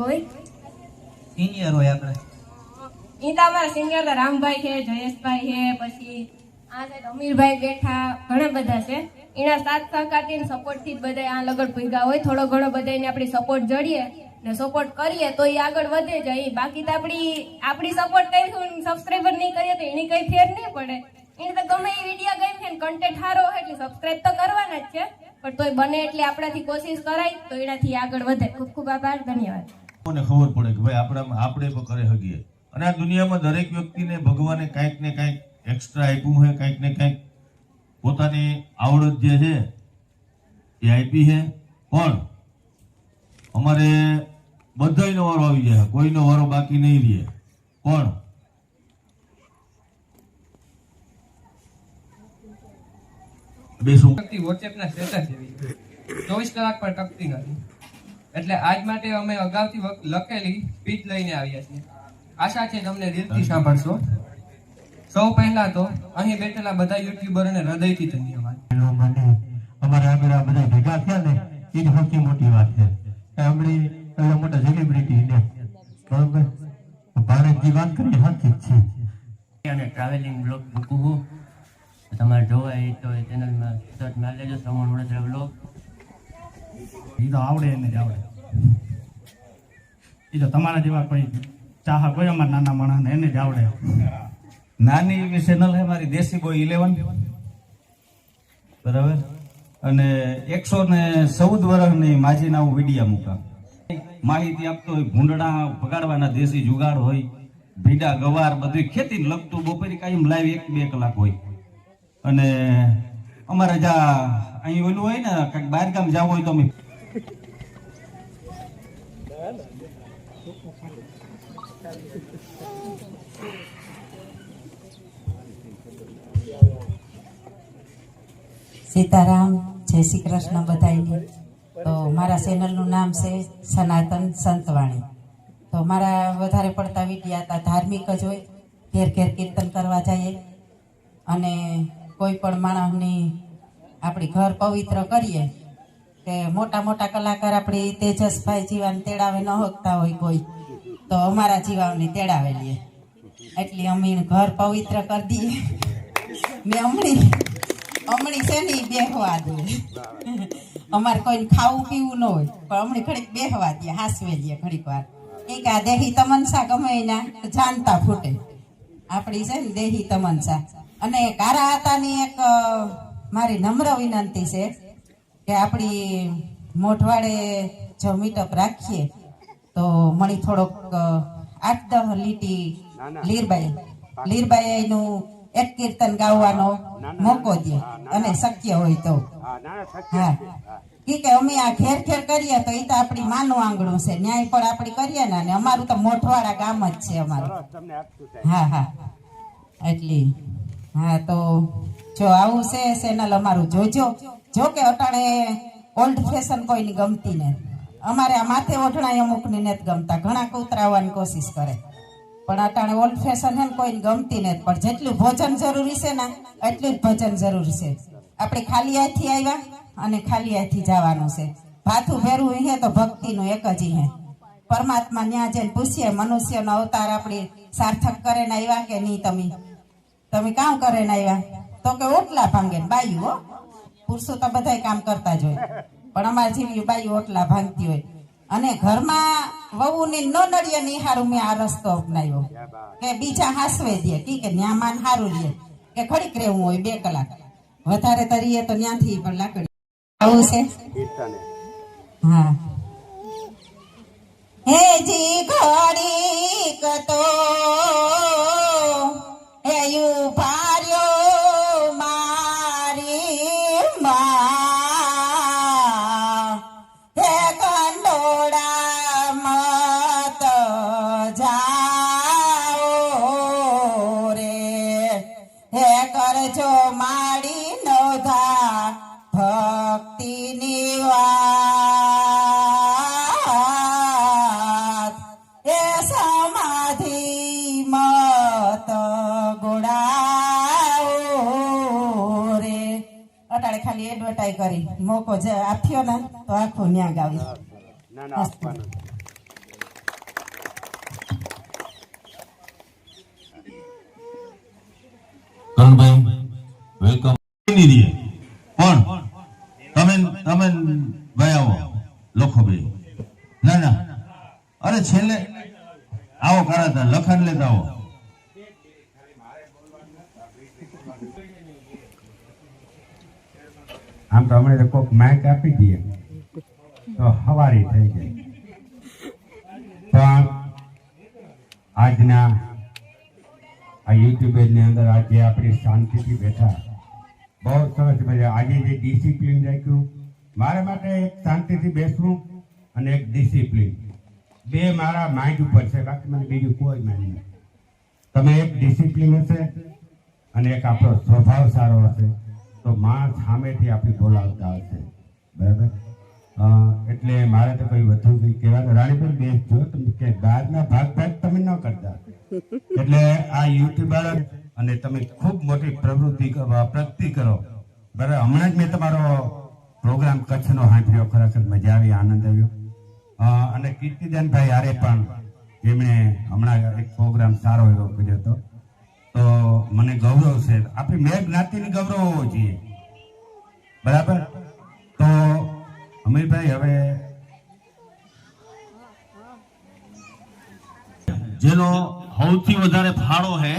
હોય સિનિયર હોય આપણે. ઈ તો અમારા સિનિયર તો રામભાઈ છે જયેશભાઈ છે પછી આ છે અમીરભાઈ બેઠા ઘણા બધા છે. એના સાથ સહકારથી સપોર્ટથી જ બધા આ લગડ ભેગા હોય. થોડો ઘણો બધાને આપણી સપોર્ટ જડીએ ને સપોર્ટ કરીએ તો એ આગળ વધે જાય. બાકી તો આપણી આપણી સપોર્ટ કરીશું સબસ્ક્રાઈબર નહીં કરીએ તો એની કઈ ફેર નહીં પડે. એને તો ગમે એ વીડિયો ગઈ છે કન્ટેન્ટ સારો હોય એટલે સબસ્ક્રાઈબ તો કરવાના જ છે. પણ તોય બને એટલે આપણાથી કોશિશ કરાય તો એનાથી આગળ વધે. ખૂબ ખૂબ આભાર ધન્યવાદ. કોને ખબર પડે કે ભાઈ આપણે આપણે પણ કરે અને આ દુનિયામાં દરેક વ્યક્તિને ભગવાને કાંઈક ને કાંઈક એક્સ્ટ્રા આપ્યું હોય, કાંઈક ને કાંઈક પોતાની આવડત જે છે, એ આપી છે. પણ અમારે બધાયનો વારો આવી જાય, કોઈનો વારો બાકી નહીં રહે. પણ બેસું. વોટ્સએપના સ્ટેટસ ચોવીસ કલાક પર ટકતી નથી. એટલે આજ માટે અમે અગાઉથી લખેલી સ્પીચ લઈને આવ્યા છીએ. આશા છે તમને દિલથી સાંભળશો. સૌ પહેલા તો અહીં બેઠેલા બધા યુટ્યુબરોને હૃદયથી ધન્યવાદ. એનો મને અમારા આગળ બધા ભેગા થયા ને એ જ સૌથી મોટી વાત છે. કે હમણાં મોટા સેલિબ્રિટી ને બરોબર? ભારતની વાત કરીએ હાથી છે. અને ટ્રાવેલિંગ બ્લોગ મૂકું તમારે જોવા એ તો ચેનલમાં સર્ચ મારી લેજો શ્રવણ વડોદરા બ્લોગ એ તો આવડે એને જ આવડે. એ તો તમારા જેવા કોઈ ચાહક કોઈ અમારા નાના માણસને એને જ આવડે. નાની એવી ચેનલ છે મારી દેશી બોય ઇલેવન બરાબર? અને એકસો ને ચૌદ વર્ષની માજીના હું વિડીયા મૂકા. માહિતી આપતો હોય ભૂંડડા પગાડવાના દેશી જુગાડ હોય, ભીડા ગવાર બધું ખેતીને લગતું, બપોરે કાયમ લાઈવ એક બે કલાક હોય. અને અમારે જ્યાં અહીં ઓલું હોય ને, કંઈક બહાર ગામ જવું હોય તો અમે સીતારામ, જય શ્રી કૃષ્ણ બધાયને. તો મારા ચેનલનું નામ છે સનાતન સંતવાણી. તો મારા વધારે પડતા વિડીયા હતા ધાર્મિક જ હોય. ઘેર ઘેર કીર્તન કરવા જઈએ. અને કોઈ પણ માણસની આપણી ઘર પવિત્ર કરીએ, કે મોટા મોટા કલાકાર આપણી તેજસભાઈ જીવાને તેડાવે ન હકતા હોય કોઈ, તો અમારા જીવાઓને તેડાવે લઈએ એટલે અમે ઘર પવિત્ર કરી દઈએ. ને હમણી હમણી છે ને બેહવા દે. અમારે કોઈને ખાવું પીવું ન હોય, પણ હમણી ઘડીક બેહવા દે, હાસવે લઈએ ઘડીક વાર. એ કે આ દેહી તમનસા ગમે એના જાણતા ફૂટે. આપણી છે ને દેહી તમનસા. અને કારા આતાની એક મારી નમ્ર વિનંતી છે કે આપણી મોઢવાડે જો મીટઅપ રાખીએ તો મણી થોડોક આઠ દહ લીટી લીરબાઈ. લીરબાઈ એનું એક કીર્તન ગાવાનો મોકો દે અને શક્ય હોય તો. હા કે અમે આ ઘેર ઘેર કરીએ તો એ તો આપણી માનું આંગણું છે. ન્યાય પણ આપણે કરીએ ને અને અમારું તો મોઠવાડા ગામ જ છે અમારું. હા હા. એટલી હા, તો જો આવું છે ચેનલ અમારું, જોજો. જો કે અટાણે ઓલ્ડ ફેશન કોઈની ગમતી ને. અમારે આ માથે ઓઢણાય અમુકની નથી ગમતા. ઘણા કૂતરાવાની કોશિશ કરે. પણ અટાણે ઓલ્ડ ફેશન હે ને કોઈને ગમતી નથી. પણ જેટલું ભોજન જરૂરી છે ને, એટલું જ ભોજન જરૂરી છે. આપણે ખાલી હાથથી આવ્યા અને ખાલી હાથથી જવાનું છે. ભાથું ભેરવું હે તો ભક્તિનું એક જ હે. પરમાત્મા ન્યા જઈને પૂછીએ, મનુષ્યનો અવતાર આપણે સાર્થક કરે ને આવ્યા કે નહીં તમે? તમે કામ કરે ને આવ્યા? તો કે ઓટલા ભાંગે ને બાયું હો. પુરુષો તો બધા કામ કરતા જ હોય. પણ અમારે જેવી બાયું ઓટલા ભાંગતી હોય. અને ઘરમાં વહુને ન નડીએ ને હારું મેં આ રસ્તો અપનાવ્યો. કે બીજા હાસવે દે. કી કે ન્યામાન હારું લે. કે ઘડીક રહેવું હોય બે કલાક. વધારે તરીએ તો ન્યાથી પણ લાકડી. આવું છે? હા. હે જી ઘડીક તો એ એડવર્ટાઈ કરી. મોકો જે આથ્યો ને તો આખું ન્યા ગાવી આવો લખો ભાઈ. ના ના. અરે છેલ્લે આવો કરાતા લખા આમ તો હમણાં તો કોઈક આપી દઈએ. તો હવારી થઈ જાય. પણ આજના આ યુટ્યુબની અંદર આજે આપણી શાંતિથી બેઠા. બહુ સરસ મજા. આજે જે ડિસિપ્લિન રાખ્યું, મારા માટે એક શાંતિથી બેસવું અને એક ડિસિપ્લિન બે મારા માઇન્ડ ઉપર છે. બાકી મને બીજું કોઈ માઇન્ડ નથી. તમે એક ડિસિપ્લિન હશે અને એક આપણો સ્વભાવ સારો હશે. તો માં સામેથી આપણી બોલાવતા હશે. બરાબર? એટલે મારે તો કોઈ વધુ કંઈ કહેવાનું રાણીબેન બેસજો તમે કે બહારના ભાગ ભાગ તમે ન કરતા. એટલે આ યુટ્યુબર અને તમે ખૂબ મોટી પ્રવૃત્તિ પ્રગતિ કરો. બરાબર? હમણાં જ મેં તમારો પ્રોગ્રામ કચ્છનો સાંભળ્યો ખરેખર મજા આવી, આનંદ આવ્યો. અને કીર્તિદાનભાઈ આરે પણ જેમણે હમણાં એક પ્રોગ્રામ સારો એવો કર્યો હતો. તો મને ગૌરવ છે. આપણી મેં જ્ઞાતિને ગૌરવ હોવો જોઈએ. બરાબર? તો અમીરભાઈ, હવે જેનો સૌથી વધારે ફાળો છે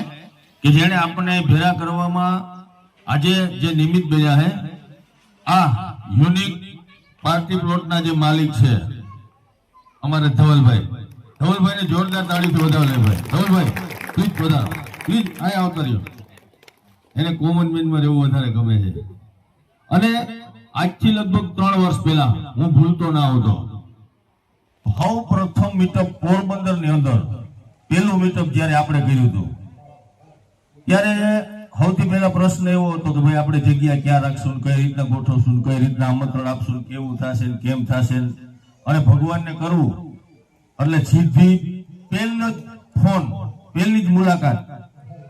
કે જેને આપણને ભેગા કરવામાં આજે જે નિમિત્ત બન્યા હે, આ યુનિક પાર્ટી પ્લોટના જે માલિક છે અમારે ધવલભાઈ. ધવલભાઈને જોરદાર તાળીથી વધાવો ભાઈ. ધવલભાઈ પ્લીઝ વધારો. પ્લીઝ અહીંયા આવતા એને કોમન મેનમાં રહેવું વધારે ગમે છે. અને આજથી લગભગ ત્રણ વર્ષ પહેલા હું ભૂલતો ના આવતો સૌ પ્રથમ મીટઅપ પોરબંદરની અંદર, પહેલું મીટઅપ જ્યારે આપણે કર્યું હતું, ત્યારે સૌથી પહેલા પ્રશ્ન એવો હતો કે ભાઈ આપણે જગ્યા ક્યાં રાખશું કઈ રીતના ગોઠવશું કઈ રીતના આમંત્રણ આપશું કેવું થશે કેમ થશે અને ભગવાનને કરવું, એટલે સીધી જ ફોન પહેલી જ મુલાકાત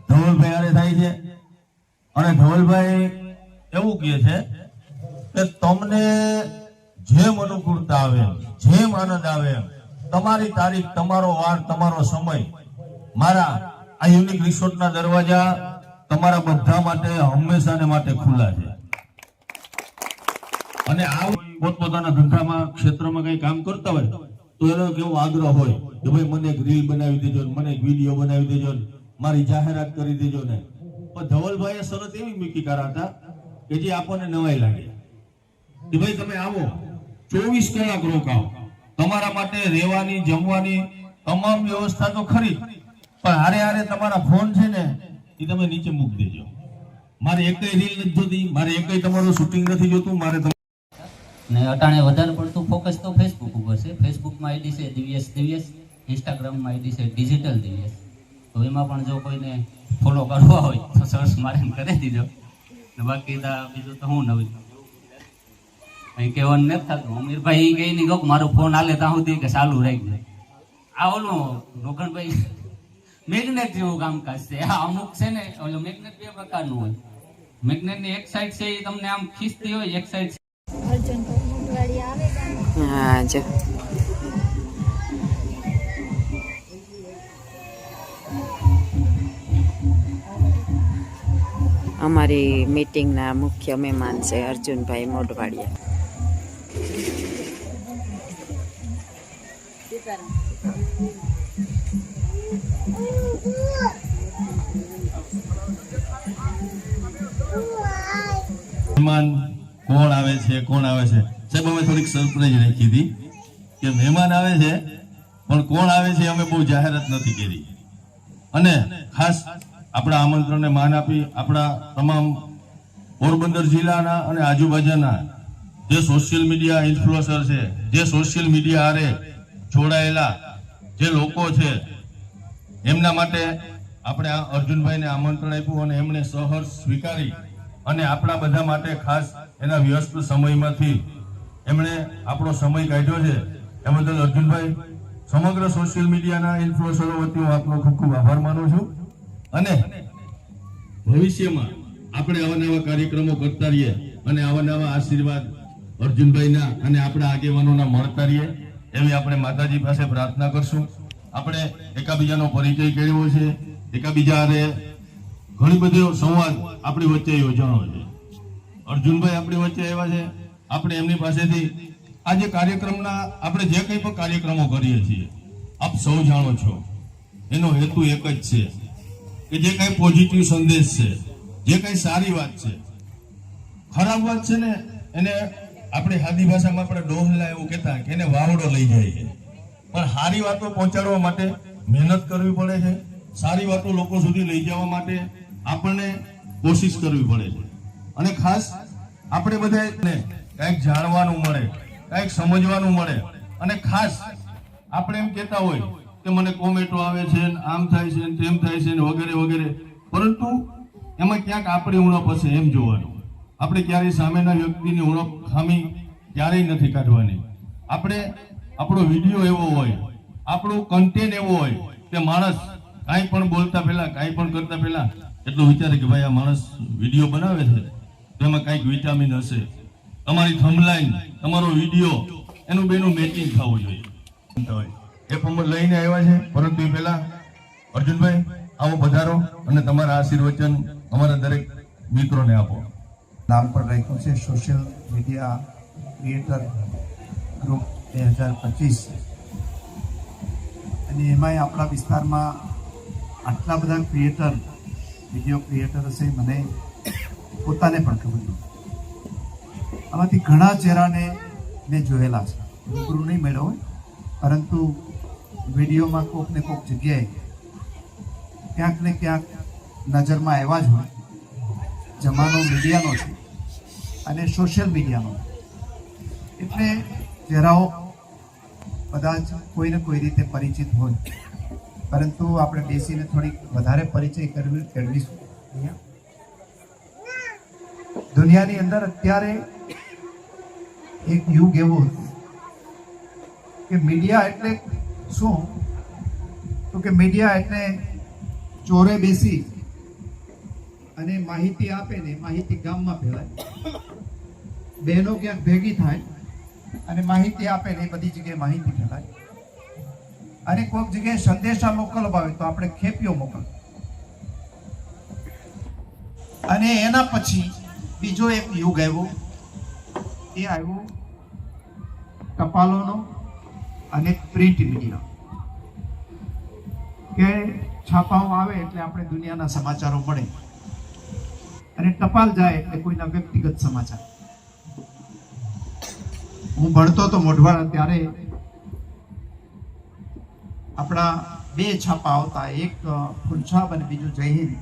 ધવલભાઈ હારે થાય છે. અને ધવલભાઈ એવું કહે છે કે તમને જેમ અનુકૂળતા આવે જેમ આનંદ આવે તમારી તારીખ તમારો વાર તમારો સમય મારા આ યુનિક રિસોર્ટના દરવાજા તમારા બધા માટે હંમેશાને માટે ખુલ્લા છે. અને આ પોતપોતાના ધંધામાં ક્ષેત્રમાં કઈ કામ કરતા હોય તો એનો કેવો આગ્રહ હોય કે ભાઈ મને એક રીલ બનાવી દેજો મને એક વીડિયો બનાવી દેજો ને, મારી જાહેરાત કરી દેજો ને. પણ ધવલભાઈએ શરત એવી મૂકી કરાતા કે જે આપણને નવાઈ લાગે. કે ભાઈ તમે આવો, ચોવીસ કલાક રોકાઓ. તમારા માટે રહેવાની, જમવાની તમામ વ્યવસ્થા તો ખરી. પણ હારે હારે તમારા ફોન છે ને, એ તમે નીચે મૂકી દેજો. મારે એકય રીલ નથી જોતી, મારે એકય તમારું શૂટિંગ નથી જોતું, મારે ને અટાણે વધારે પડતું ફોકસ તો ફેસબુક ઉપર છે. ફેસબુકમાં આઈડી છે દિવ્યેશ દિવ્યેશ ઇન્સ્ટાગ્રામમાં આઈડી છે ડિજિટલ દિવ્યેશ. તો એમાં પણ જો કોઈને ફોલો કરવા હોય તો સર્ચ મારીને કરી દીધો બાકી બીજું તો હું નવી અહીં કહેવાનું નથી થતું. અમીરભાઈ કઈ નહીં કહું મારો ફોન હાલે ત્યાં સુધી કે ચાલુ જાય આ ઓલું રોકણભાઈ મેગ્નેટ જેવું કામકાજ છે. આ અમુક છે ને ઓલું મેગ્નેટ બે પ્રકારનું હોય. મેગ્નેટની એક સાઈડ છે એ તમને આમ ખીચતી હોય એક સાઈડ હા જો. અમારી મીટિંગના મુખ્ય મહેમાન છે અર્જુનભાઈ મોઢવાડિયા. મહેમાન કોણ આવે છે, કોણ આવે છે? સાહેબ, અમે થોડીક સરપ્રાઈઝ રાખી હતી કે મહેમાન આવે છે, પણ કોણ આવે છે અમે બહુ જાહેરાત નથી કરી. અને ખાસ આપણા આમંત્રણને માન આપી આપણા તમામ પોરબંદર જિલ્લાના અને આજુબાજુના જે સોશિયલ મીડિયા ઇન્ફ્લુઅન્સર છે, જે સોશિયલ મીડિયા આરે જોડાયેલા જે લોકો છે, એમના માટે આપણે આ અર્જુનભાઈને આમંત્રણ આપ્યું અને એમણે સહર્ષ સ્વીકારી અને આપણા બધા માટે ખાસ એના વ્યસ્ત સમયમાંથી એમણે આપણો સમય કાઢ્યો છે. એ બદલ અર્જુનભાઈ, સમગ્ર સોશિયલ મીડિયાના ઇન્ફ્લુઅન્સરો વતી હું આપનો ખૂબ ખૂબ આભાર માનું છું. અને ભવિષ્યમાં આપણે આવા નવા કાર્યક્રમો કરતા રહીએ અને આવા નવા આશીર્વાદ અર્જુનભાઈના અને આપણા આગેવાનોના મળતા રહીએ એવી આપણે માતાજી પાસે પ્રાર્થના કરશું. આપણે એકાબીજાનો પરિચય કેળવો છે. એકાબીજા ઘણી બધી સંવાદ આપણી વચ્ચે યોજાણો છે. અર્જુનભાઈ આપણી વચ્ચે આવ્યા છે. આપણે એમની પાસેથી આ જે કાર્યક્રમના આપણે જે કંઈ પણ કાર્યક્રમો કરીએ છીએ, આપ સૌ જાણો છો. એનો હેતુ એક જ છે. કે જે કંઈ પોઝિટિવ સંદેશ છે, જે કંઈ સારી વાત છે. ખરાબ વાત છે ને, એને આપણે હાદી ભાષામાં આપણે ડોહલા એવું કહેતા કે એને વાવડો લઈ જાય છે. પણ સારી વાતો પહોંચાડવા માટે મહેનત કરવી પડે છે. સારી વાતો લોકો સુધી લઈ જવા માટે આપણને કોશિશ કરવી પડે છે. અને ખાસ આપણે બધાને કંઈક જાણવાનું મળે, કંઈક સમજવાનું મળે. અને ખાસ આપણે એમ કહેતા હોય કે મને કોમેન્ટો આવે છે આમ થાય છે તેમ થાય છે વગેરે વગેરે. પરંતુ એમાં ક્યાંક આપણી ઉણપ હશે એમ જોવાનું. આપણે ક્યારેય સામેના વ્યક્તિની ઉણપ ખામી ક્યારેય નથી કાઢવાની. આપણે આપણો વીડિયો એવો હોય, આપણો કન્ટેન્ટ એવો હોય કે માણસ કાંઈ પણ બોલતા પહેલા, કાંઈ પણ કરતા પહેલા એટલું વિચારે કે ભાઈ આ માણસ વીડિયો બનાવે છે, તો એમાં કાંઈક વિટામિન હશે. તમારી થમલાઈન તમારો વીડિયો, એનું બેનું મેચિંગ થવું જોઈએ. એ ફોર્મ લઈને આવ્યા છે. પરંતુ એ પહેલા અર્જુનભાઈ, આવો પધારો અને તમારા આશીર્વચન અમારા દરેક મિત્રોને આપો. નામ પણ રાખ્યું છે સોશિયલ મીડિયા ક્રિએટર ગ્રુપ બે હજાર પચીસ. અને એમાંય આપણા વિસ્તારમાં આટલા બધા ક્રિએટર વીડિયો ક્રિએટર હશે, મને પોતાને પણ ખબર આમાંથી ઘણા ચહેરાને મેં જોયેલા છે. રૂબરૂ નહીં મળ્યો પરંતુ વિડીયોમાં કોક ને કોક જગ્યાએ ક્યાંક ને ક્યાંક નજરમાં આવ્યા જ હોય. જમાનો મીડિયાનો છે અને સોશિયલ મીડિયાનો. એટલે ચહેરાઓ કદાચ કોઈને કોઈ રીતે પરિચિત હોય. પરંતુ આપણે બેસીને થોડીક વધારે પરિચય કરવી, કેળવીશું. દુનિયાની અંદર અત્યારે એક યુગ એવો હતો કે મીડિયા એટલે શું તો કે મીડિયા એટલે ચોરે બેસી અને માહિતી આપે ને, માહિતી ગામમાં ફેલાય બહેનો ક્યાંક ભેગી થાય અને માહિતી આપે ને બધી જગ્યાએ માહિતી ફેલાય અને કોઈક જગ્યાએ સંદેશા મોકલવા તો આપણે ખેપીઓ મોકલ અને એના પછી બીજો એક યુગ આવ્યો. એ આવ્યો ટપાલોનો. અને પ્રિન્ટ મીડિયા કે છાપાઓ આવે એટલે આપણે દુનિયાના સમાચારો મળે. અને ટપાલ જાય એટલે કોઈના વ્યક્તિગત સમાચાર. હું ભણતો તો મોઢવાડા ત્યારે આપણા બે છાપા આવતા, એક ફુલછાપ અને બીજું જય હિન્દ